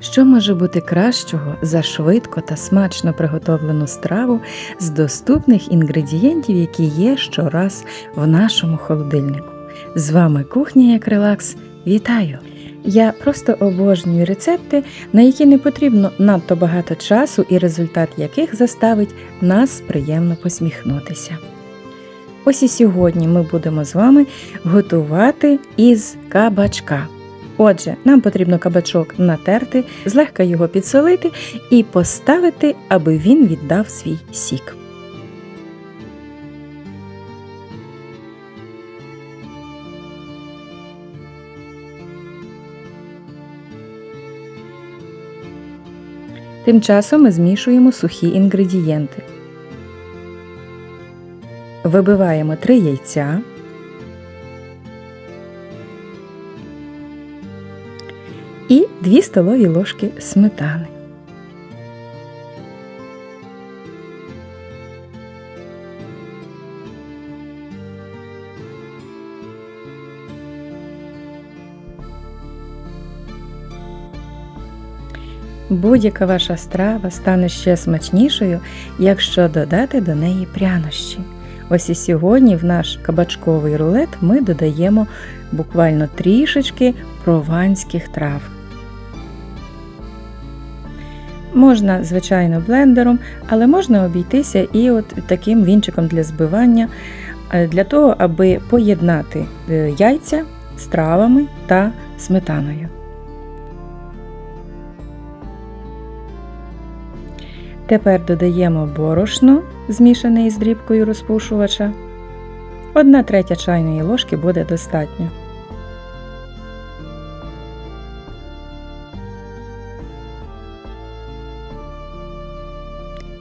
Що може бути кращого за швидко та смачно приготовлену страву з доступних інгредієнтів, які є щораз в нашому холодильнику? З вами кухня як релакс. Вітаю! Я просто обожнюю рецепти, на які не потрібно надто багато часу і результат яких заставить нас приємно посміхнутися. Ось і сьогодні ми будемо з вами готувати із кабачка. Отже, нам потрібно кабачок натерти, злегка його підсолити і поставити, аби він віддав свій сік. Тим часом ми змішуємо сухі інгредієнти. Вибиваємо 3 яйця. 2 столові ложки сметани. Будь-яка ваша страва стане ще смачнішою, якщо додати до неї прянощі. Ось і сьогодні в наш кабачковий рулет ми додаємо буквально трішечки прованських трав. Можна, звичайно, блендером, але можна обійтися і от таким вінчиком для збивання, е, для того, аби поєднати е, яйця з травами та сметаною. Тепер додаємо борошно, змішане із дрібкою розпушувача. Одна третя чайної ложки буде достатньо.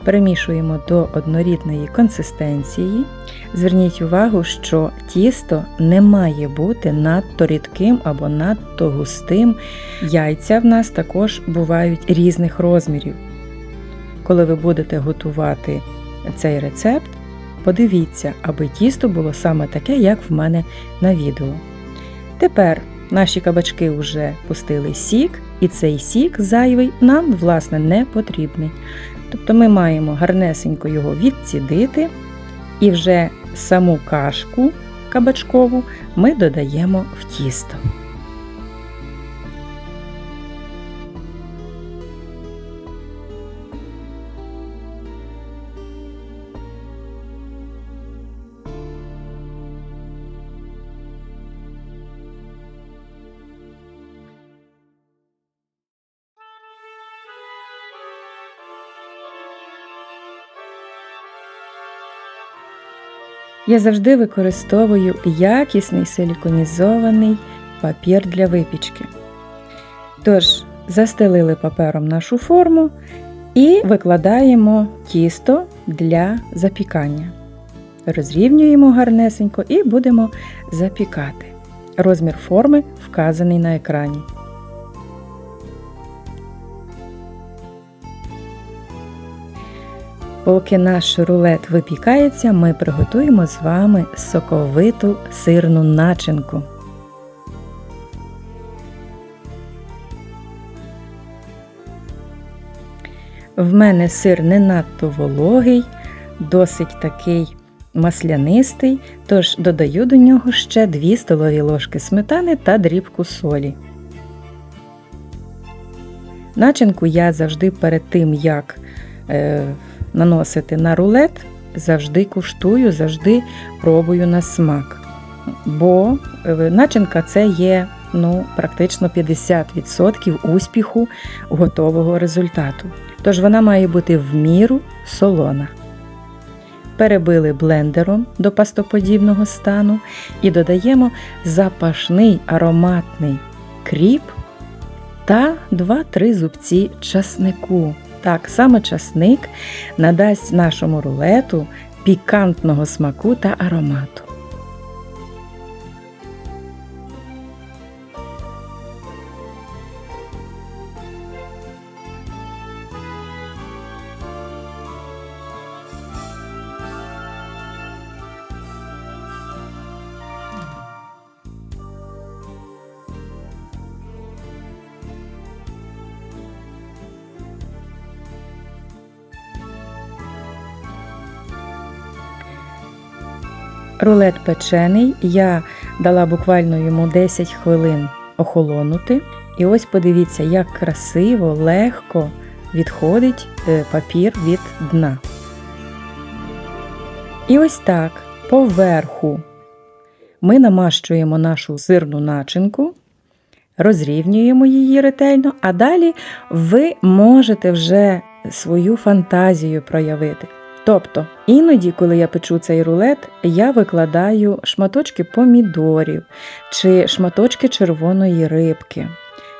Перемішуємо до однорідної консистенції. Зверніть увагу, що тісто не має бути надто рідким або надто густим. Яйця в нас також бувають різних розмірів. Коли ви будете готувати цей рецепт, подивіться, аби тісто було саме таке, як в мене на відео. Тепер наші кабачки вже пустили сік, і цей сік зайвий нам, власне, не потрібний. Тобто ми маємо гарнесенько його відцідити, і вже саму кашку кабачкову ми додаємо в тісто. Я завжди використовую якісний силіконізований папір для випічки. Тож, застелили папером нашу форму і викладаємо тісто для запікання. Розрівнюємо гарнесенько і будемо запікати. Розмір форми вказаний на екрані. Поки наш рулет випікається, ми приготуємо з вами соковиту сирну начинку. В мене сир не надто вологий, досить такий маслянистий, тож додаю до нього ще 2 столові ложки сметани та дрібку солі. Начинку я завжди перед тим, як е, наносити на рулет, завжди куштую, завжди пробую на смак. Бо е, начинка це є ну, практично 50% успіху готового результату. Тож вона має бути в міру солона. Перебили блендером до пастоподібного стану і додаємо запашний ароматний кріп та 2-3 зубці часнику. Так, саме часник надасть нашому рулету пікантного смаку та аромату. Рулет печений. Я дала буквально йому 10 хвилин охолонути. І ось подивіться, як красиво, легко відходить е, папір від дна. І ось так поверху ми намащуємо нашу сирну начинку, розрівнюємо її ретельно, а далі ви можете вже свою фантазію проявити. Тобто, іноді, коли я печу цей рулет, я викладаю шматочки помідорів чи шматочки червоної рибки.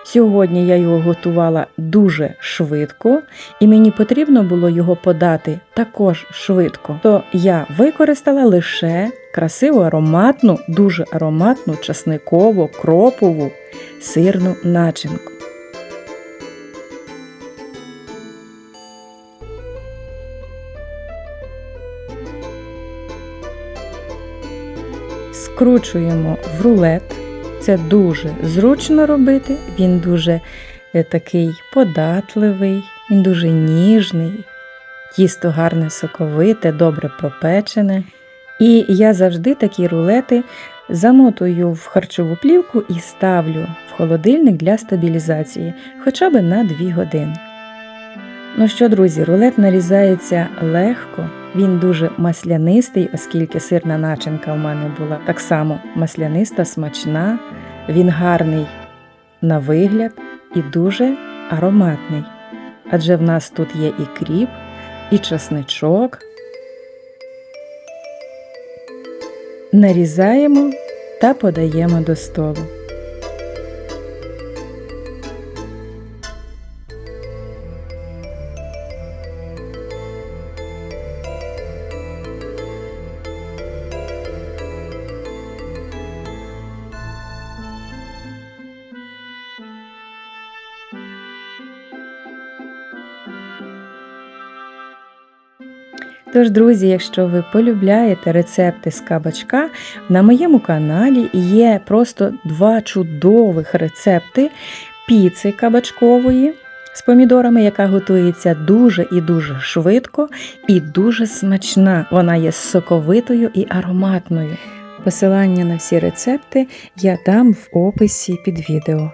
Сьогодні я його готувала дуже швидко, і мені потрібно було його подати також швидко. То я використала лише красиву ароматну, дуже ароматну часникову, кропову сирну начинку. Скручуємо в рулет. Це дуже зручно робити, він дуже е, такий податливий, він дуже ніжний, тісто гарне соковите, добре пропечене. І я завжди такі рулети замотую в харчову плівку і ставлю в холодильник для стабілізації хоча б на 2 години. Ну що, друзі, рулет нарізається легко, він дуже маслянистий, оскільки сирна начинка в мене була так само масляниста, смачна, він гарний на вигляд і дуже ароматний. Адже в нас тут є і кріп, і часничок. Нарізаємо та подаємо до столу. Тож, друзі, якщо ви полюбляєте рецепти з кабачка, на моєму каналі є просто два чудових рецепти піци кабачкової з помідорами, яка готується дуже і дуже швидко і дуже смачна. Вона є соковитою і ароматною. Посилання на всі рецепти я дам в описі під відео.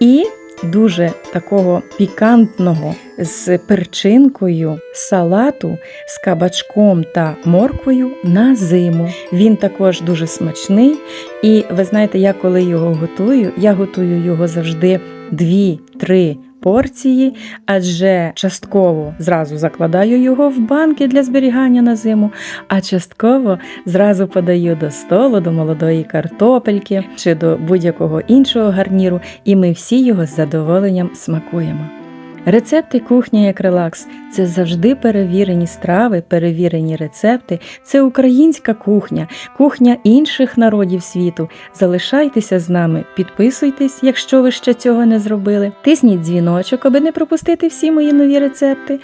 І дуже такого пікантного з перчинкою салату з кабачком та морквою на зиму. Він також дуже смачний. І ви знаєте, я коли його готую, я готую його завжди 2-3 порції, адже частково зразу закладаю його в банки для зберігання на зиму, а частково зразу подаю до столу, до молодої картопельки чи до будь-якого іншого гарніру, і ми всі його з задоволенням смакуємо. Рецепти кухні як релакс це завжди перевірені страви, перевірені рецепти. Це українська кухня, кухня інших народів світу. Залишайтеся з нами, підписуйтесь, якщо ви ще цього не зробили. Тисніть дзвіночок, аби не пропустити всі мої нові рецепти.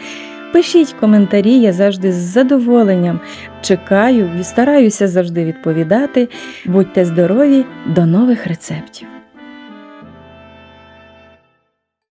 Пишіть коментарі, я завжди з задоволенням чекаю і стараюся завжди відповідати. Будьте здорові, до нових рецептів!